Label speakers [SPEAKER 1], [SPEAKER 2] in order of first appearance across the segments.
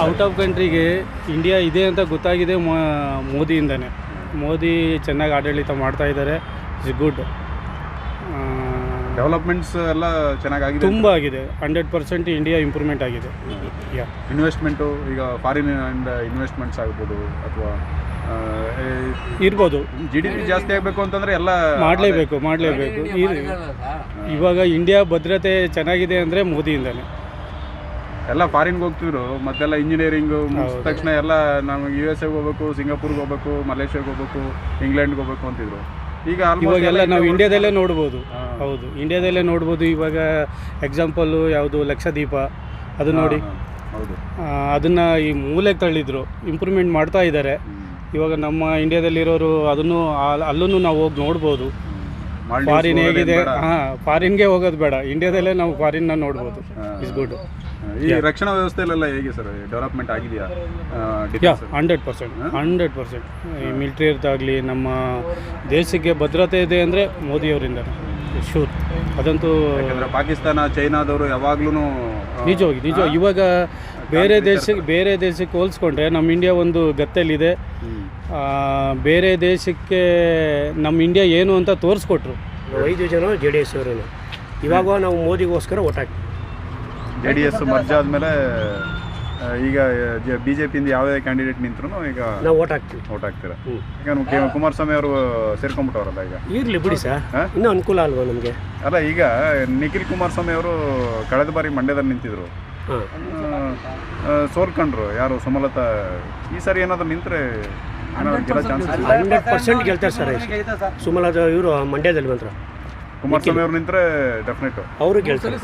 [SPEAKER 1] Out of ಕಂಟ್ರಿಗೆ India ಇದೆ ಅಂತ ಗೊತ್ತಾಗಿದೆ ಮೋ- ಮೋದಿಯಿಂದನೇ. ಮೋದಿ ಚೆನ್ನಾಗಿ ಆಡಳಿತ ಮಾಡ್ತಾ ಇದ್ದಾರೆ. ಇಸ್ ಗುಡ್
[SPEAKER 2] ಡೆವಲಪ್ಮೆಂಟ್ಸ್ ಎಲ್ಲ ಚೆನ್ನಾಗಿ
[SPEAKER 1] ತುಂಬ ಆಗಿದೆ. ಹಂಡ್ರೆಡ್ ಪರ್ಸೆಂಟ್ ಇಂಡಿಯಾ ಇಂಪ್ರೂವ್ಮೆಂಟ್ ಆಗಿದೆ. ಯಾ
[SPEAKER 2] ಇನ್ವೆಸ್ಟ್ಮೆಂಟು ಈಗ ಫಾರಿನ್ ಇಂದ ಇನ್ವೆಸ್ಟ್ಮೆಂಟ್ಸ್ ಆಗ್ಬೋದು ಅಥವಾ
[SPEAKER 1] ಇರ್ಬೋದು.
[SPEAKER 2] ಜಿ ಡಿ ಪಿ ಜಾಸ್ತಿ ಆಗಬೇಕು ಅಂತಂದ್ರೆ ಎಲ್ಲ
[SPEAKER 1] ಮಾಡಲೇಬೇಕು ಮಾಡಲೇಬೇಕು. ಇವಾಗ ಇಂಡಿಯಾ ಭದ್ರತೆ ಚೆನ್ನಾಗಿದೆ ಅಂದರೆ ಮೋದಿಯಿಂದನೇ.
[SPEAKER 2] ಎಲ್ಲ ಫಾರಿನ್ಗೆ ಹೋಗ್ತಿದ್ರು ಮತ್ತೆಲ್ಲ ಇಂಜಿನಿಯರಿಂಗ್ ಮುಗಿದ ತಕ್ಷಣ ಎಲ್ಲ ನಮಗೆ ಯು ಎಸ್ ಎಗೆ ಹೋಗ್ಬೇಕು ಸಿಂಗಾಪುರ್ಗೆ ಹೋಗ್ಬೇಕು ಮಲೇಷ್ಯಾಗೆ ಹೋಗ್ಬೇಕು ಇಂಗ್ಲೆಂಡ್ಗೆ ಹೋಗ್ಬೇಕು ಅಂತಿದ್ರು. ಈಗ
[SPEAKER 1] ಇವಾಗೆಲ್ಲ ನಾವು ಇಂಡಿಯಾದಲ್ಲೇ ನೋಡ್ಬೋದು. ಹೌದು. ಇಂಡಿಯಾದಲ್ಲೇ ನೋಡ್ಬೋದು ಇವಾಗ ಎಕ್ಸಾಂಪಲ್ಲು ಯಾವುದು ಲಕ್ಷದೀಪ ಅದು ನೋಡಿ.
[SPEAKER 2] ಅದನ್ನು ಹೌದು.
[SPEAKER 1] ಆ, ಅದನ್ನ ಈ ಮೂಲೆಗೆ ತಳ್ಳಿದ್ರು ಇಂಪ್ರೂವ್ಮೆಂಟ್ ಮಾಡ್ತಾ ಇದ್ದಾರೆ ಇವಾಗ ನಮ್ಮ ಇಂಡಿಯಾದಲ್ಲಿರೋರು ಅದನ್ನು ಅಲ್ಲೂ ನಾವು ಹೋಗಿ ನೋಡ್ಬೋದು. ಫಾರಿನ್ ಹೇಗಿದೆ?
[SPEAKER 2] ಬೇಡ.
[SPEAKER 1] ಹಾಂ ಫಾರಿನ್ಗೆ ಹೋಗೋದು ಬೇಡ. ಇಂಡಿಯಾದಲ್ಲೇ ನಾವು ಫಾರಿನ್ನ ನೋಡ್ಬೋದು. ಇಸ್ ಗುಡ್
[SPEAKER 2] ಈ ರಕ್ಷಣಾ ವ್ಯವಸ್ಥೆಯಲ್ಲೆಲ್ಲ ಹೇಗೆ ಸರ್? ಡೆವಲಪ್ಮೆಂಟ್ ಆಗಿದೆಯಾ?
[SPEAKER 1] Yeah hundred percent hundred percent ಈ ಮಿಲ್ಟ್ರಿ ಇರ್ತಾಗಲಿ ನಮ್ಮ ದೇಶಕ್ಕೆ ಭದ್ರತೆ ಇದೆ ಅಂದರೆ ಮೋದಿಯವರಿಂದ ಶೂರ್ ಅದಂತೂ
[SPEAKER 2] ಪಾಕಿಸ್ತಾನ ಚೈನಾದವರು ಯಾವಾಗ್ಲೂ
[SPEAKER 1] ನಿಜವಾಗಿ ನಿಜ ಇವಾಗ ಬೇರೆ ದೇಶಕ್ಕೆ ಬೇರೆ ದೇಶಕ್ಕೆ ಹೋಲಿಸ್ಕೊಂಡ್ರೆ ನಮ್ಮ ಇಂಡಿಯಾ ಒಂದು ಗತ್ತಲ್ಲಿದೆ ಬೇರೆ ದೇಶಕ್ಕೆ ನಮ್ಮ ಇಂಡಿಯಾ ಏನು ಅಂತ ತೋರಿಸ್ಕೊಟ್ರು.
[SPEAKER 3] ಐದು ಜನ ಜೆ ಡಿ ಎಸ್ ಅವರು ಇವಾಗ ನಾವು ಮೋದಿಗೋಸ್ಕರ ಓಟ್ ಹಾಕ್ತೀವಿ
[SPEAKER 2] ಜೆ ಡಿ ಎಸ್ ಮರ್ಜ್ ಆದಮೇಲೆ ಈಗ ಬಿ ಜೆ ಪಿಯಿಂದ ಯಾವುದೇ ಕ್ಯಾಂಡಿಡೇಟ್ ನಿಂತ್ರು ಈಗ
[SPEAKER 3] ನಾವು ಓಟ್ ಹಾಕ್ತೀವಿ
[SPEAKER 2] ಓಟ್ ಹಾಕ್ತೀರಾ ಈಗ ನಮ್ಮ ಕೆ- ಕುಮಾರಸ್ವಾಮಿ ಅವರು ಸೇರ್ಕೊಂಡ್ಬಿಟ್ಟವ್ರಲ್ಲ ಈಗ.
[SPEAKER 3] ಇರಲಿ ಬಿಡಿ ಸರ್? ಇನ್ನೂ ಅನುಕೂಲ ಅಲ್ವಾ ನಮಗೆ?
[SPEAKER 2] ಅಲ್ಲ ಈಗ ನಿಖಿಲ್ ಕುಮಾರಸ್ವಾಮಿ ಅವರು ಕಳೆದ ಬಾರಿ ಮಂಡ್ಯದಲ್ಲಿ ನಿಂತಿದ್ರು. ಸೋಲ್ಕೊಂಡ್ರು ಯಾರು ಸುಮಲತಾ? ಈ ಸಾರಿ ಏನಾದ್ರು ನಿಂತ್ರೆ ಚಾನ್ಸಸ್
[SPEAKER 3] ಹಂಡ್ರೆಡ್ ಪರ್ಸೆಂಟ್ ಗೆಲ್ತಾರೆ ಸರ್. ಸುಮಲತಾ ಇವರು ಮಂಡ್ಯದಲ್ಲಿ ಮಾತ್ರ
[SPEAKER 2] ಕುಮಾರಸ್ವಾಮಿ ಅವ್ರು ನಿಂತ್ರೆ ಡೆಫಿನೆಟ್
[SPEAKER 3] ಅವರು ಗೆಲ್ತಾರೆ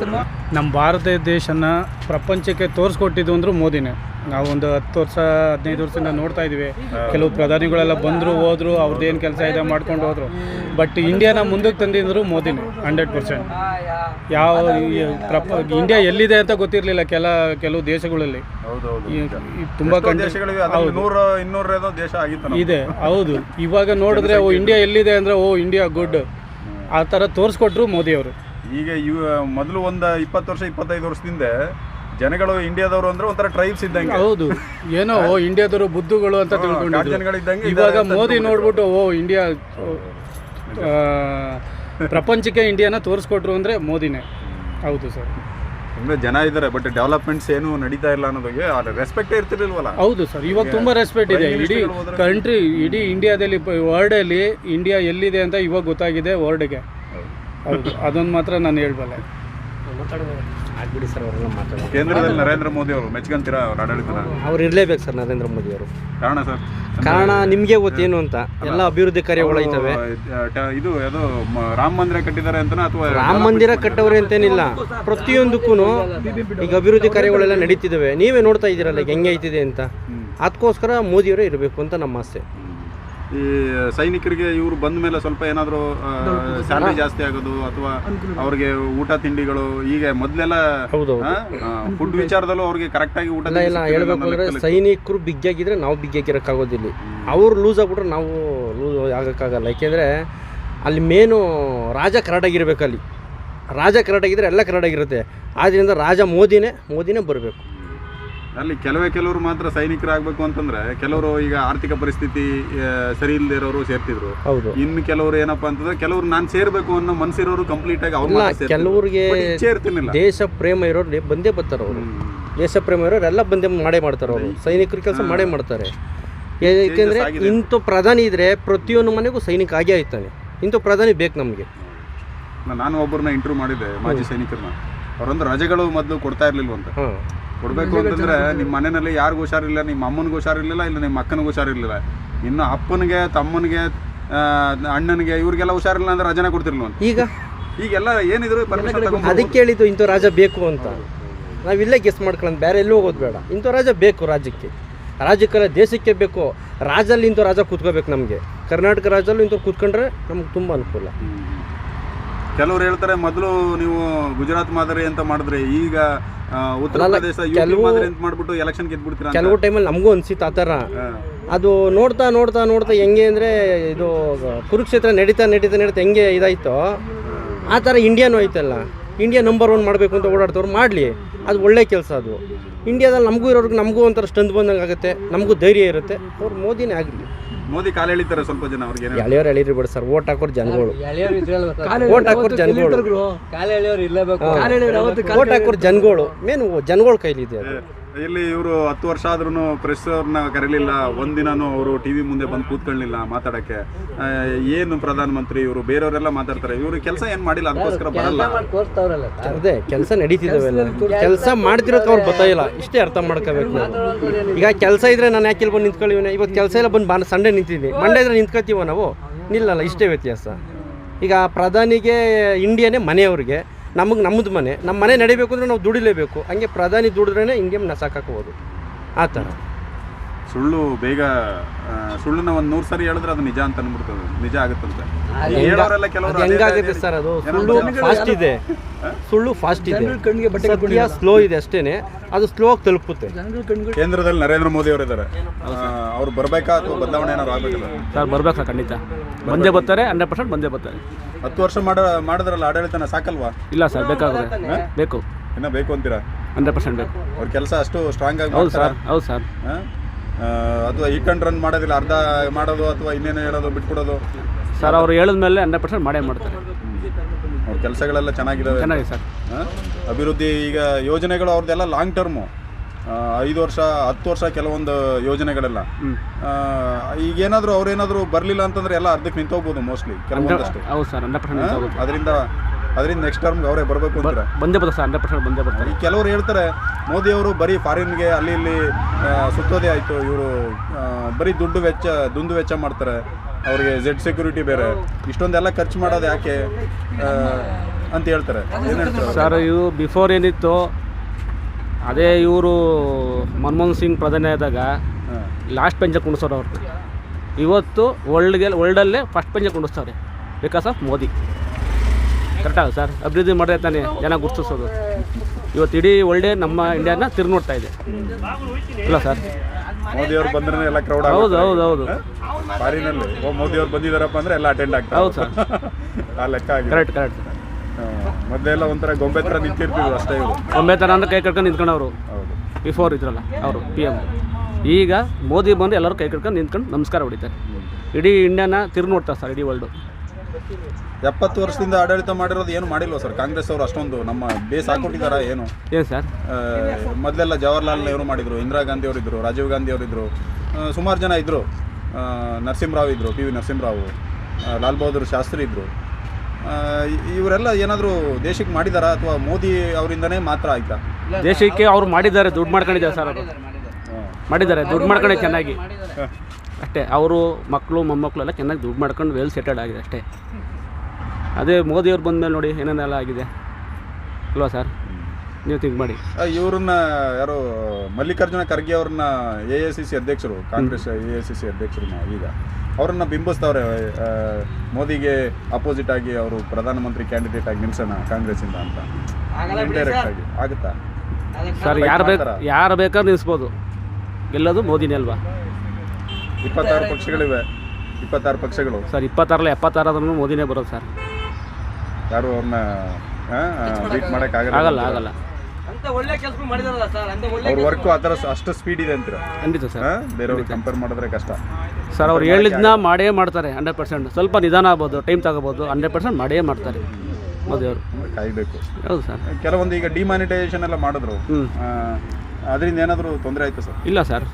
[SPEAKER 1] ನಮ್ಮ ಭಾರತ ದೇಶನ ಪ್ರಪಂಚಕ್ಕೆ ತೋರಿಸ್ಕೊಟ್ಟಿದ್ದು ಅಂದ್ರೆ ಮೋದಿನೇ. ನಾವು ಒಂದು ಹತ್ತು ವರ್ಷ ಹದಿನೈದು ವರ್ಷದಿಂದ ನೋಡ್ತಾ ಇದೀವಿ ಕೆಲವು ಪ್ರಧಾನಿಗಳೆಲ್ಲ ಬಂದರು ಹೋದ್ರು ಅವ್ರದ್ದೇನು ಕೆಲಸ ಇದೆ ಮಾಡ್ಕೊಂಡು ಹೋದ್ರು. ಬಟ್ ಇಂಡಿಯಾನ ಮುಂದಕ್ಕೆ ತಂದಿದ್ರು ಮೋದಿನೇ ಹಂಡ್ರೆಡ್ ಪರ್ಸೆಂಟ್ ಯಾವ ಪ್ರಪ ಇಂಡಿಯಾ ಎಲ್ಲಿದೆ ಅಂತ ಗೊತ್ತಿರಲಿಲ್ಲ ಕೆಲ ಕೆಲವು ದೇಶಗಳಲ್ಲಿ. ತುಂಬಾ. ಇದೆ ಹೌದು. ಇವಾಗ ನೋಡಿದ್ರೆ ಓ ಇಂಡಿಯಾ ಎಲ್ಲಿದೆ ಅಂದರೆ ಓ ಇಂಡಿಯಾ ಗುಡ್ ಆ ಥರ ತೋರಿಸ್ಕೊಟ್ರು ಮೋದಿಯವರು.
[SPEAKER 2] ಈಗ ಇವ ಮೊದಲು ಒಂದು ಇಪ್ಪತ್ತು ವರ್ಷ ಇಪ್ಪತ್ತೈದು ವರ್ಷದಿಂದ ಜನಗಳು ಇಂಡಿಯಾದವರು ಅಂದ್ರೆ ಒಂಥರ ಟ್ರೈಬ್ಸ್ ಇದ್ದಂಗೆ.
[SPEAKER 1] ಹೌದು. ಏನೋ ಓ ಇಂಡಿಯಾದವರು ಬುದ್ಧುಗಳು ಅಂತ
[SPEAKER 2] ತಿಳ್ಕೊಂಡಿದ್ದಂಗೆ
[SPEAKER 1] ತಿಳ್ಕೊಂಡಿದ್ರು.
[SPEAKER 2] ಜನಗಳಿದ್ದಂಗೆ
[SPEAKER 1] ಇವಾಗ ಮೋದಿ ನೋಡ್ಬಿಟ್ಟು ಓ ಇಂಡಿಯಾ ಆ, ಪ್ರಪಂಚಕ್ಕೆ ಇಂಡಿಯಾನ ತೋರಿಸ್ಕೊಟ್ರು ಅಂದರೆ ಮೋದಿನೇ. ಹೌದು ಸರ್.
[SPEAKER 2] ಅಂದ್ರೆ ಜನ ಇದ್ದಾರೆ ಬಟ್ ಡೆವಲಪ್ಮೆಂಟ್ಸ್ ಏನು ನಡೀತಾ ಇಲ್ಲ ಅನ್ನೋದಕ್ಕೆ ರೆಸ್ಪೆಕ್ಟೇ ಇರ್ತಿರ್ಲಿಲ್ವಲ್ಲ?
[SPEAKER 1] ಹೌದು ಸರ್ ಇವಾಗ ತುಂಬ ರೆಸ್ಪೆಕ್ಟ್ ಇದೆ. ಇಡೀ ಕಂಟ್ರಿ ಇಡೀ ಇಂಡಿಯಾದಲ್ಲಿ ವರ್ಲ್ಡಲ್ಲಿ ಇಂಡಿಯಾ ಎಲ್ಲಿದೆ ಅಂತ ಇವಾಗ ಗೊತ್ತಾಗಿದೆ ವರ್ಲ್ಡ್ಗೆ ಹೌದು ಅದೊಂದು ಮಾತ್ರ ನಾನು ಹೇಳ್ಬಲ್ಲೆ.
[SPEAKER 3] ಆಗ್ಬಿಡಿ ಸರ್ ಅವರೆಲ್ಲ ಮಾತಾಡೋದು
[SPEAKER 2] ಕೇಂದ್ರದಲ್ಲಿ ನರೇಂದ್ರ ಮೋದಿ ಅವರು ಮೆಚ್ಕೊಂತೀರಾ ಅವ್ರ ಆಡಳಿತನ?
[SPEAKER 3] ಅವ್ರು ಇರಲೇಬೇಕು ಸರ್ ನರೇಂದ್ರ ಮೋದಿ ಅವರು.
[SPEAKER 2] ಕಾರಣ ಸರ್?
[SPEAKER 3] ಕಾರಣ ನಿಮಗೆ ಗೊತ್ತೇನು ಅಂತ. ಎಲ್ಲ ಅಭಿವೃದ್ಧಿ ಕಾರ್ಯಗಳು ಐತವೆ
[SPEAKER 2] ಇದು ಅದು ರಾಮ ಮಂದಿರ ಕಟ್ಟಿದ್ದಾರೆ ಅಂತನಾ ಅಥವಾ
[SPEAKER 3] ರಾಮ ಮಂದಿರ ಕಟ್ಟವ್ರೆ ಅಂತೇನಿಲ್ಲ. ಪ್ರತಿಯೊಂದಕ್ಕೂ ಈಗ ಅಭಿವೃದ್ಧಿ ಕಾರ್ಯಗಳೆಲ್ಲ ನಡೀತಿದ್ದಾವೆ ನೀವೇ ನೋಡ್ತಾ ಇದ್ದೀರಲ್ಲ ಈಗ ಹೆಂಗೆ ಐತಿದೆ ಅಂತ. ಅದಕ್ಕೋಸ್ಕರ ಮೋದಿಯವರೇ ಇರಬೇಕು ಅಂತ ನಮ್ಮ ಆಸೆ.
[SPEAKER 2] ಈ ಸೈನಿಕರಿಗೆ ಇವರು ಬಂದ ಮೇಲೆ ಸ್ವಲ್ಪ ಏನಾದರೂ ಸ್ಯಾಲರಿ ಜಾಸ್ತಿ ಆಗೋದು ಅಥವಾ ಅವ್ರಿಗೆ ಊಟ ತಿಂಡಿಗಳು ಈಗ ಮೊದಲೆಲ್ಲ ಫುಡ್ ವಿಚಾರದಲ್ಲೂ ಅವ್ರಿಗೆ ಕರೆಕ್ಟಾಗಿ ಊಟ
[SPEAKER 3] ಇಲ್ಲ ಹೇಳಬೇಕು ಅಂದ್ರೆ. ಸೈನಿಕರು ಬಿಗ್ಗಿಯಾಗಿದ್ರೆ ನಾವು ಬಿಗ್ಗಿಯಾಗಿರೋಕ್ಕಾಗೋದಿಲ್ಲ ಅವ್ರು ಲೂಸ್ ಆಗ್ಬಿಟ್ರೆ ನಾವು ಲೂಸ್ ಆಗೋಕ್ಕಾಗಲ್ಲ. ಯಾಕೆಂದ್ರೆ ಅಲ್ಲಿ ಮೇನು ರಾಜ ಕರೆಕ್ಟಾಗಿರ್ಬೇಕು ಅಲ್ಲಿ. ರಾಜ ಕರೆಕ್ಟಾಗಿದ್ರೆ ಎಲ್ಲ ಕರೆಕ್ಟಾಗಿರುತ್ತೆ ಆದ್ದರಿಂದ ರಾಜ ಮೋದಿನೇ ಮೋದಿನೇ ಬರಬೇಕು.
[SPEAKER 2] ಅಲ್ಲಿ ಕೆಲವೇ ಕೆಲವರು ಮಾತ್ರ ಸೈನಿಕರಾಗಬೇಕು ಅಂತಂದ್ರೆ ಕೆಲವರು ಈಗ ಆರ್ಥಿಕ ಪರಿಸ್ಥಿತಿ ಸರಿ ಇಲ್ಲದೆ ಇರೋರು ಸೇರ್ತಿದ್ರು.
[SPEAKER 3] ಹೌದು.
[SPEAKER 2] ಇನ್ನು ಕೆಲವರು ಏನಪ್ಪಾ ಅಂತಂದ್ರೆ ಕೆಲವರು ನಾನು ಸೇರ್ಬೇಕು ಅನ್ನೋ ಮನ್ಸಿರೋರು ಕಂಪ್ಲೀಟ್ ಆಗಿ ಅವ್ರು
[SPEAKER 3] ಕೆಲವರಿಗೆ
[SPEAKER 2] ಸೇರ್ತಿರ್ಲಿಲ್ಲ
[SPEAKER 3] ದೇಶ ಪ್ರೇಮ ಇರೋರು ಬಂದೇ ಬರ್ತಾರೆ ಅವರು. ದೇಶ ಪ್ರೇಮ ಇರೋರು ಎಲ್ಲ ಬಂದೇ ಮಾಡೇ ಮಾಡ್ತಾರೆ ಅವರು. ಸೈನಿಕರ ಕೆಲಸ ಮಾಡೇ ಮಾಡ್ತಾರೆ.
[SPEAKER 2] ಯಾಕೆಂದ್ರೆ.
[SPEAKER 3] ಇಂಥ ಪ್ರಧಾನಿ ಇದ್ರೆ ಪ್ರತಿಯೊಂದು ಮನೆಗೂ ಸೈನಿಕ ಆಗೇ ಆಯ್ತಾನೆ. ಇಂಥ ಪ್ರಧಾನಿ ಬೇಕು ನಮಗೆ.
[SPEAKER 2] ನಾನು ಒಬ್ಬರನ್ನ ಇಂಟರ್ವ್ಯೂ ಮಾಡಿದ್ದೆ ಮಾಜಿ ಸೈನಿಕರನ್ನ. ಅವರೊಂದು ರಜೆಗಳು ಮೊದಲು ಕೊಡ್ತಾ ಇರ್ಲಿಲ್ವಂತ. ಕೊಡ್ಬೇಕು ಅಂತಂದ್ರೆ ನಿಮ್ಮ ಮನೆಯಲ್ಲಿ ಯಾರಿಗೂ ಹುಷಾರಿಲ್ಲ ನಿಮ್ಮ ಅಮ್ಮನಿಗೆ ಹುಷಾರಿರಲಿಲ್ಲ ಇಲ್ಲ ನಿಮ್ಮ ಅಕ್ಕನಿಗೂ ಹುಷಾರಿರ್ಲಿಲ್ಲ. ಇನ್ನು ಅಪ್ಪನಿಗೆ ತಮ್ಮನಿಗೆ ಅಣ್ಣನಿಗೆ ಇವ್ರಿಗೆಲ್ಲ ಹುಷಾರಿಲ್ಲ ಅಂದ್ರೆ ರಜನೆ ಕೊಡ್ತಿರ್ಲಿಲ್ಲ
[SPEAKER 3] ಈಗ?
[SPEAKER 2] ಈಗೆಲ್ಲ ಏನಿದ್ರು
[SPEAKER 3] ಅದಕ್ಕೆ ಹೇಳಿದ್ದು ಇಂಥ ರಾಜ ಬೇಕು ಅಂತ. ನಾವಿಲ್ಲೇ ಗೆಸ್ ಮಾಡ್ಕೊಳ್ಳೋದು ಬೇರೆ ಎಲ್ಲೂ ಹೋಗೋದು ಬೇಡ. ಇಂಥ ರಾಜ ಬೇಕು ರಾಜ್ಯಕ್ಕೆ. ರಾಜ್ಯಕ್ಕೆಲ್ಲ ದೇಶಕ್ಕೆ ಬೇಕು. ರಾಜಲ್ಲಿ ಇಂಥ ರಾಜ ಕೂತ್ಕೋಬೇಕು ನಮಗೆ. ಕರ್ನಾಟಕ ರಾಜ್ಯಲ್ಲೂ ಇಂಥ ಕೂತ್ಕೊಂಡ್ರೆ ನಮ್ಗೆ ತುಂಬ ಅನುಕೂಲ.
[SPEAKER 2] ಕೆಲವ್ರು ಹೇಳ್ತಾರೆ ಮೊದಲು ನೀವು ಗುಜರಾತ್ ಮಾದರಿ ಅಂತ ಮಾಡಿದ್ರೆ ಈಗ ಉತ್ತರ ಪ್ರದೇಶ
[SPEAKER 3] ಕೆಲವು-
[SPEAKER 2] ಮಾದರಿ ಅಂತ ಮಾಡ್ಬಿಟ್ಟು ಎಲೆಕ್ಷನ್ ಗೆದ್ಬಿಡ್ತೀರಾ.
[SPEAKER 3] ಕೆಲವು ಟೈಮಲ್ಲಿ ನಮಗೂ ಅನ್ಸಿತ್ತು ಆ ಥರ. ಅದು ನೋಡ್ತಾ ನೋಡ್ತಾ ನೋಡ್ತಾ ಹೆಂಗೆ ಅಂದರೆ ಇದು ಕುರುಕ್ಷೇತ್ರ ನಡೀತಾ ನಡೀತಾ ನಡೀತಾ ಹೆಂಗೆ ಇದಾಯ್ತೋ ಆ ಥರ ಇಂಡಿಯಾನು ಐತಲ್ಲ ಇಂಡಿಯಾ ನಂಬರ್ ಒನ್ ಮಾಡಬೇಕು ಅಂತ ಓಡಾಡ್ತವ್ರು ಮಾಡಲಿ. ಅದು ಒಳ್ಳೆ ಕೆಲಸ ಅದು. ಇಂಡಿಯಾದಲ್ಲಿ ನಮಗೂ ಇರೋರ್ಗೆ ನಮಗೂ ಒಂಥರ ಸ್ಟ್ರೆಂತ್ ಬಂದಂಗೆ ಆಗುತ್ತೆ ನಮಗೂ ಧೈರ್ಯ ಇರುತ್ತೆ. ಅವ್ರು ಮೋದಿನೇ ಆಗಲಿ.
[SPEAKER 2] ಮೋದಿ ಕಾಲ ಎಳಿತಾರೆ ಸ್ವಲ್ಪ ಜನ ಅವ್ರಿಗೆ ಏನು
[SPEAKER 3] ಎಳೆಯೋರು ಎಳೀರಿ ಬಿಡಿ ಸರ್ ಓಟ್ ಹಾಕೋರು ಜನಗಳು.
[SPEAKER 4] ಇದ್ರಲ್ವ ಸರ್?
[SPEAKER 3] ಓಟ್ ಹಾಕೋರು ಜನಗಳು
[SPEAKER 4] ಕಾಲು ಎಳೆಯವ್ರು ಇರ್ಲೇಬೇಕು.
[SPEAKER 3] ಓಟ್ ಹಾಕೋರು ಜನಗಳು ಮೇನ್ ಜನಗಳ ಕೈಲಿದೆ ಅದು.
[SPEAKER 2] ಇಲ್ಲಿ ಇವರು ಹತ್ತು ವರ್ಷ ಆದ್ರೂ ಪ್ರೆಸ್ ಅವ್ರನ್ನ ಕರೀಲಿಲ್ಲ. ಒಂದಿನೂ ಅವರು ಟಿ ವಿ ಮುಂದೆ ಬಂದು ಕೂತ್ಕೊಳ್ಳಿಲ್ಲ ಮಾತಾಡಕ್ಕೆ. ಆ, ಏನು ಪ್ರಧಾನಮಂತ್ರಿ ಇವರು ಬೇರೆಯವರೆಲ್ಲ ಮಾತಾಡ್ತಾರೆ. ಇವರು ಕೆಲಸ ಏನು ಮಾಡಿಲ್ಲ ಅದಕ್ಕೋಸ್ಕರ ಬರಲ್ಲ.
[SPEAKER 3] ಅದೇ ಕೆಲಸ ನಡೀತಿದ್ದಾವೆ ಕೆಲಸ ಮಾಡ್ತಿರೋಕೆ ಅವ್ರು ಗೊತ್ತಾಗಿಲ್ಲ ಇಷ್ಟೇ ಅರ್ಥ ಮಾಡ್ಕೋಬೇಕು ನಾವು. ಈಗ ಕೆಲಸ ಇದ್ರೆ ನಾನು ಯಾಕೆ ಇಲ್ಲಿ ಬಂದು ನಿಂತ್ಕೊಳ್ಳಿವಿ ಇವತ್ತು ಕೆಲಸ ಎಲ್ಲ ಬಂದು ಬಾ ಸಂಡೆ ನಿಂತಿದ್ದೀನಿ. ಮಂಡೆ ಇದ್ರೆ ನಿಂತ್ಕೋತೀವ ನಾವು? ನಿಲ್ಲಲ್ಲ ಇಷ್ಟೇ ವ್ಯತ್ಯಾಸ. ಈಗ ಪ್ರಧಾನಿಗೆ ಇಂಡಿಯಾನೇ ಮನೆಯವ್ರಿಗೆ ನಮಗೆ ನಮ್ಮದು ಮನೆ ನಮ್ಮ ಮನೆ ನಡಿಬೇಕು ಅಂದರೆ ನಾವು ದುಡಿಲೇಬೇಕು. ಹಂಗೆ ಪ್ರಧಾನಿ ದುಡಿದ್ರೇ ಹಿಂಗೆ ಸಾಕಾಕೋಬೋದು ಆ ಥರ.
[SPEAKER 2] ಸುಳ್ಳು ಬೇಗ ಸುಳ್ಳು ಸುಳ್ಳನ್ನ ಒಂದ್ ನೂರ್ ಸರಿ ಹೇಳಿದ್ರೆ ಅದು ನಿಜ ಅಂತ ಅನ್ಬಿಡ್ತದೆ. ನಿಜ ಆಗುತ್ತಂತೆ ಹೇಳೋರೆಲ್ಲ ಕೆಲವರು
[SPEAKER 3] ಅದು
[SPEAKER 2] ಅದೇ
[SPEAKER 3] ಹೆಂಗಾಗುತ್ತೆ ಸರ್ ಅದು? ಸುಳ್ಳು ಫಾಸ್ಟ್ ಇದೆ. ಸುಳ್ಳು ಫಾಸ್ಟ್ ಇದೆ.
[SPEAKER 4] ಜನಗಳ ಕಣ್ಣಿಗೆ ಬಟ್ಟೆ
[SPEAKER 3] ಸತ್ಯ ಸ್ಲೋ ಇದೆ ಅಷ್ಟೇನೆ. ಅದು ಸ್ಲೋ ಆಗಿ ತಲುಪುತ್ತೆ.
[SPEAKER 2] ಕೇಂದ್ರದಲ್ಲಿ ನರೇಂದ್ರ ಮೋದಿ ಅವರು ಇದ್ದಾರೆ ಅವ್ರು ಬರಬೇಕಾ ಅಥವಾ ಬದಲಾವಣೆ ಏನಾದ್ರು ಆಗಬೇಕಲ್ಲ
[SPEAKER 5] ಸರ್ ಬರ್ಬೇಕು ಸರ್ ಖಂಡಿತ. ಬಂದೇ ಬರ್ತಾರೆ ಹಂಡ್ರೆಡ್ ಪರ್ಸೆಂಟ್ ಬಂದೇ ಬರ್ತಾರೆ.
[SPEAKER 2] ಹತ್ತು ವರ್ಷ ಮಾಡ ಮಾಡಿದ್ರಲ್ಲ ಆಡಳಿತನ ಸಾಕಲ್ವಾ?
[SPEAKER 5] ಇಲ್ಲ ಸರ್ ಬೇಕಾಗುತ್ತೆ ಬೇಕು.
[SPEAKER 2] ಇನ್ನ ಬೇಕು ಅಂತೀರಾ?
[SPEAKER 5] ಹಂಡ್ರೆಡ್ ಪರ್ಸೆಂಟ್ ಬೇಕು.
[SPEAKER 2] ಅವ್ರ ಕೆಲಸ ಅಷ್ಟು ಸ್ಟ್ರಾಂಗ್ ಆಗಿ
[SPEAKER 5] ಹೌದು ಸರ್ ಹೌದು ಸರ್.
[SPEAKER 2] ಅಥವಾ ಈ ಕಂಡ್ ರನ್ ಮಾಡೋದಿಲ್ಲ ಅರ್ಧ ಮಾಡೋದು ಅಥವಾ ಇನ್ನೇನು ಹೇಳೋದು ಬಿಟ್ಕೊಡೋದು
[SPEAKER 5] ಸರ್ ಅವ್ರು ಹೇಳಿದ ಮೇಲೆ ಹಂಡ್ರೆಡ್ ಪರ್ಸೆಂಟ್ ಮಾಡೇ ಮಾಡ್ತಾರೆ.
[SPEAKER 2] ಅವ್ರ ಕೆಲಸಗಳೆಲ್ಲ ಚೆನ್ನಾಗಿದಾವೆ.
[SPEAKER 5] ಚೆನ್ನಾಗಿದೆ ಸರ್.
[SPEAKER 2] ಅಭಿವೃದ್ಧಿ ಈಗ ಯೋಜನೆಗಳು ಅವ್ರದ್ದೆಲ್ಲ ಲಾಂಗ್ ಟರ್ಮು ಐದು ವರ್ಷ ಹತ್ತು ವರ್ಷ ಕೆಲವೊಂದು ಯೋಜನೆಗಳೆಲ್ಲ.
[SPEAKER 5] ಈಗ
[SPEAKER 2] ಏನಾದರೂ ಈಗೇನಾದರೂ ಅವ್ರೇನಾದರೂ ಬರಲಿಲ್ಲ ಅಂತಂದ್ರೆ ಎಲ್ಲ ಅರ್ಧಕ್ಕೆ ನಿಂತೋಗ್ಬೋದು ಮೋಸ್ಟ್ಲಿ ಕೆಲವೊಂದಷ್ಟು.
[SPEAKER 5] ಹೌದು ಸರ್ ಹಂಡ್ರೆಡ್ ಪರ್ಸೆಂಟ್ ಆಗುತ್ತೆ
[SPEAKER 2] ಅದರಿಂದ ಅದರಿಂದ ನೆಕ್ಸ್ಟ್ ಟರ್ಮ್ಗೆ ಅವರೇ ಬರಬೇಕು ಅಂತಾರೆ?
[SPEAKER 5] ಬಂದೇ ಬರ್ತಾರೆ ಸರ್ ಹಂಡ್ರೆಡ್ ಪರ್ಸೆಂಟ್ ಬಂದೇ ಬರ್ತಾರೆ
[SPEAKER 2] ಈ ಕೆಲವರು ಹೇಳ್ತಾರೆ ಮೋದಿ ಅವರು ಬರೀ ಫಾರಿನ್ಗೆ ಅಲ್ಲಿ ಇಲ್ಲಿ ಸುತ್ತೋದೇ ಆಯಿತು ಇವರು ಬರೀ ದುಡ್ಡು ವೆಚ್ಚ ದುಂದು ವೆಚ್ಚ ಮಾಡ್ತಾರೆ. ಅವ್ರಿಗೆ ಜೆಡ್ ಸೆಕ್ಯೂರಿಟಿ ಬೇರೆ. ಇಷ್ಟೊಂದೆಲ್ಲ ಖರ್ಚು ಮಾಡೋದು ಯಾಕೆ ಅಂತ ಹೇಳ್ತಾರೆ. ಏನು ಹೇಳ್ತಾರೆ
[SPEAKER 5] ಸರ್ ಇವು ಬಿಫೋರ್ ಏನಿತ್ತು ಅದೇ ಇವರು ಮನಮೋಹನ್ ಸಿಂಗ್ ಪ್ರಧಾನಿ ಆದಾಗ ಲಾಸ್ಟ್ ಪೆಂಚ ಕುಣಿಸೋರು ಅವ್ರು. ಇವತ್ತು ವರ್ಲ್ಡ್ಗೆ ವರ್ಲ್ಡಲ್ಲೇ ಫಸ್ಟ್ ಪೆಂಚ ಕುಣಿಸ್ತಾರೆ ಬಿಕಾಸ್ ಆಫ್ ಮೋದಿ. ಕರೆಕ್ಟಾಗ ಸರ್. ಅಭಿವೃದ್ಧಿ ಮಾಡಿದ್ರೆ ತಾನೇ ಜನ ಗುರ್ತಿಸೋದು. ಇವತ್ತು ಇಡೀ ಒಳ್ಳೆ ನಮ್ಮ ಇಂಡಿಯಾನ ತಿರು ನೋಡ್ತಾ ಇದೆ. ಇಲ್ಲ ಸರ್?
[SPEAKER 2] ಮೋದಿ ಅವ್ರು ಬಂದ್ರೆ ಎಲ್ಲ ಕ್ರೌಡ್
[SPEAKER 5] ಹೌದು ಹೌದು ಹೌದು.
[SPEAKER 2] ಫಾರಿನಲ್ಲಿ ಓ ಮೋದಿ ಅವ್ರು ಬಂದಿದಾರಪ್ಪ ಅಂದ್ರೆ ಎಲ್ಲ ಅಟೆಂಡ್ ಆಗ್ತಾರೆ.
[SPEAKER 5] ಹೌದು ಸರ್.
[SPEAKER 2] ಆ ಲೆಕ್ಕ ಆಗಿದೆ.
[SPEAKER 5] ಕರೆಕ್ಟ್ ಕರೆಕ್ಟ್
[SPEAKER 2] ಸರ್ ಮೊದ್ಲೆಲ್ಲ ಒಂಥರ ಗೊಂಬೆ ಥರ ನಿಂತಿರ್ತೀವಿ ಅಷ್ಟೇ ಇವರು.
[SPEAKER 5] ಗೊಂಬೆ ಥರ ಅಂದ್ರೆ ಕೈ ಕಟ್ಕೊಂಡು ನಿಂತ್ಕೊಂಡವರು.
[SPEAKER 2] ಹೌದು.
[SPEAKER 5] ಬಿಫೋರ್ ಇದ್ರಲ್ಲ ಅವರು ಪಿ ಎಂ ಈಗ ಮೋದಿ ಬಂದು ಎಲ್ಲರೂ ಕೈ ಕಟ್ಕೊಂಡು ನಿಂತ್ಕೊಂಡು ನಮಸ್ಕಾರ ಹೊಡಿತಾರೆ. ಇಡೀ ಇಂಡಿಯಾನ ತಿರು ನೋಡ್ತಾರೆ ಸರ್ ಇಡೀ ವರ್ಲ್ಡು
[SPEAKER 2] ಎಪ್ಪತ್ತು ವರ್ಷದಿಂದ ಆಡಳಿತ ಮಾಡಿರೋದು ಏನು ಮಾಡಿಲ್ವ ಸರ್? ಕಾಂಗ್ರೆಸ್ ಅವರು ಅಷ್ಟೊಂದು ನಮ್ಮ ಬೇಸ್ ಹಾಕೊಟ್ಟಿದಾರ ಏನು?
[SPEAKER 5] ಏನು ಸರ್.
[SPEAKER 2] ಮೊದಲೆಲ್ಲ ಜವಾಹರ್ಲಾಲ್ ನೆಹರು ಮಾಡಿದ್ರು ಇಂದಿರಾ ಗಾಂಧಿ ಅವರಿದ್ದರು ರಾಜೀವ್ ಗಾಂಧಿ ಅವರಿದ್ದರು ಸುಮಾರು ಜನ ಇದ್ದರು ನರಸಿಂಹರಾವ್ ಇದ್ದರು ಪಿ ವಿ ನರಸಿಂಹರಾವ್ ಲಾಲ್ ಬಹದ್ದೂರ್ ಶಾಸ್ತ್ರಿ ಇದ್ದರು ಇವರೆಲ್ಲ ಏನಾದರೂ ದೇಶಕ್ಕೆ ಮಾಡಿದಾರಾ ಅಥವಾ ಮೋದಿ ಅವರಿಂದನೇ ಮಾತ್ರ ಆಯ್ತಾ?
[SPEAKER 5] ದೇಶಕ್ಕೆ ಅವ್ರು ಮಾಡಿದ್ದಾರೆ ದುಡ್ಡು ಮಾಡ್ಕೊಂಡಿದ್ದಾರೆ ಸರ್ ಅವರು. ಮಾಡಿದ್ದಾರೆ ದುಡ್ಡು ಮಾಡ್ಕೊಂಡೆ ಚೆನ್ನಾಗಿ. ಅಷ್ಟೇ ಅವರು ಮಕ್ಕಳು ಮೊಮ್ಮಕ್ಕಳು ಎಲ್ಲ ಚೆನ್ನಾಗಿ ದುಡ್ಡು ಮಾಡ್ಕೊಂಡು ವೆಲ್ ಸೆಟಲ್ಡ್ ಆಗಿದೆ ಅಷ್ಟೇ. ಅದೇ ಮೋದಿಯವ್ರು ಬಂದಮೇಲೆ ನೋಡಿ ಏನೇನೆಲ್ಲ ಆಗಿದೆ. ಅಲ್ವಾ ಸರ್ ನೀವು ಥಿಂಕ್ ಮಾಡಿ.
[SPEAKER 2] ಇವ್ರನ್ನ ಯಾರು ಮಲ್ಲಿಕಾರ್ಜುನ ಖರ್ಗೆ ಅವ್ರನ್ನ ಎ ಎ ಸಿ ಸಿ ಅಧ್ಯಕ್ಷರು Congress A A C C ಅಧ್ಯಕ್ಷರು ಈಗ ಅವ್ರನ್ನ ಬಿಂಬಿಸ್ತವ್ರೆ ಮೋದಿಗೆ ಅಪೋಸಿಟ್ ಆಗಿ ಅವರು ಪ್ರಧಾನಮಂತ್ರಿ ಕ್ಯಾಂಡಿಡೇಟ್ ಆಗಿ ನಿಲ್ಸೋಣ ಕಾಂಗ್ರೆಸ್ಸಿಂದ ಅಂತ. ಇಂಡೈರೆಕ್ಟ್ ಆಗಿ. ಆಗುತ್ತಾ?
[SPEAKER 5] ಸರ್. ಯಾರು ಬೇಕು ಯಾರು ಬೇಕಾದ್ರೂ ನಿಲ್ಲಿಸ್ಬೋದು ಗೆಲ್ಲೋದು ಮೋದಿನೇ ಅಲ್ವಾ?
[SPEAKER 2] ಇಪ್ಪತ್ತಾರು ಪಕ್ಷಗಳಿವೆ. ಇಪ್ಪತ್ತಾರು ಪಕ್ಷಗಳು.
[SPEAKER 5] ಸರ್ ಇಪ್ಪತ್ತಾರಲ್ಲ ಎಪ್ಪತ್ತಾರಾದ್ರೂ ಮೋದಿನೇ ಬರೋದು ಸರ್.
[SPEAKER 2] ಯಾರು ಅವ್ರನ್ನ ಬೀಟ್ ಮಾಡೋಕ್ಕಾಗಲ್ಲ
[SPEAKER 5] ಆಗಲ್ಲ ಆಗಲ್ಲ
[SPEAKER 4] ಅಂತ ಒಳ್ಳೆ ಕೆಲಸ ಮಾಡಿದಾರಲ್ಲ ಸರ್ ಅಂತ ಒಳ್ಳೆ
[SPEAKER 2] ಅವ್ರ ವರ್ಕು ಆ ಥರ ಅಷ್ಟು ಸ್ಪೀಡ್ ಇದೆ ಅಂತೀರ?
[SPEAKER 5] ಖಂಡಿತ ಸರ್
[SPEAKER 2] ಬೇರೆಯವ್ರಿಗೆ ಕಂಪೇರ್ ಮಾಡಿದ್ರೆ ಕಷ್ಟ.
[SPEAKER 5] ಸರ್ ಅವ್ರು ಹೇಳಿದ್ನ ಮಾಡೇ ಮಾಡ್ತಾರೆ ಹಂಡ್ರೆಡ್ ಪರ್ಸೆಂಟ್. ಸ್ವಲ್ಪ ನಿಧಾನ ಆಗ್ಬೋದು ಟೈಮ್ ತಗೋಬೋದು ಹಂಡ್ರೆಡ್ ಪರ್ಸೆಂಟ್ ಮಾಡೇ ಮಾಡ್ತಾರೆ ಮೋದಿಯವರು
[SPEAKER 2] ಕಾಯ್ಬೇಕು.
[SPEAKER 5] ಹೌದು ಸರ್.
[SPEAKER 2] ಕೆಲವೊಂದು ಈಗ ಡಿಮಾನಿಟೈಸೇಷನ್ ಎಲ್ಲ ಮಾಡಿದ್ರು.
[SPEAKER 5] ಹ್ಞೂ
[SPEAKER 2] ಅದರಿಂದ ಏನಾದರೂ ತೊಂದರೆ ಆಯ್ತು ಸರ್?
[SPEAKER 5] ಇಲ್ಲ ಸರ್.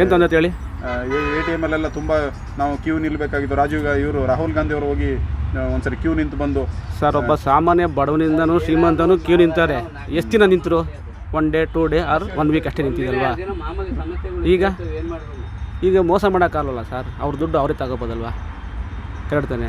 [SPEAKER 5] ಏನು ತೊಂದರೆ ಹೇಳಿ?
[SPEAKER 2] ಎ ಟಿ ಎಂ ಅಲ್ಲೆಲ್ಲ ತುಂಬ ನಾವು ಕ್ಯೂ ನಿಲ್ಲಬೇಕಾಗಿತ್ತು ರಾಜೀವ್ ಇವರು ರಾಹುಲ್ ಗಾಂಧಿ ಅವರು ಹೋಗಿ ಒಂದ್ಸರಿ ಕ್ಯೂ ನಿಂತು ಬಂದು
[SPEAKER 5] ಸರ್ ಒಬ್ಬ ಸಾಮಾನ್ಯ ಬಡವನಿಂದನೂ ಶ್ರೀಮಂತನೂ ಕ್ಯೂ ನಿಂತಾರೆ. ಎಷ್ಟು ದಿನ ನಿಂತರು? One day two day or one week ಅಷ್ಟೇ ನಿಂತಿದ್ದಲ್ವಾ ಈಗ? ಈಗ ಮೋಸ ಮಾಡೋಕ್ಕಾಗಲ್ಲ ಸರ್. ಅವ್ರ ದುಡ್ಡು ಅವರೇ ತಗೋಬೋದಲ್ವಾ? ಕೇಳ್ತಾನೆ. ತಾನೆ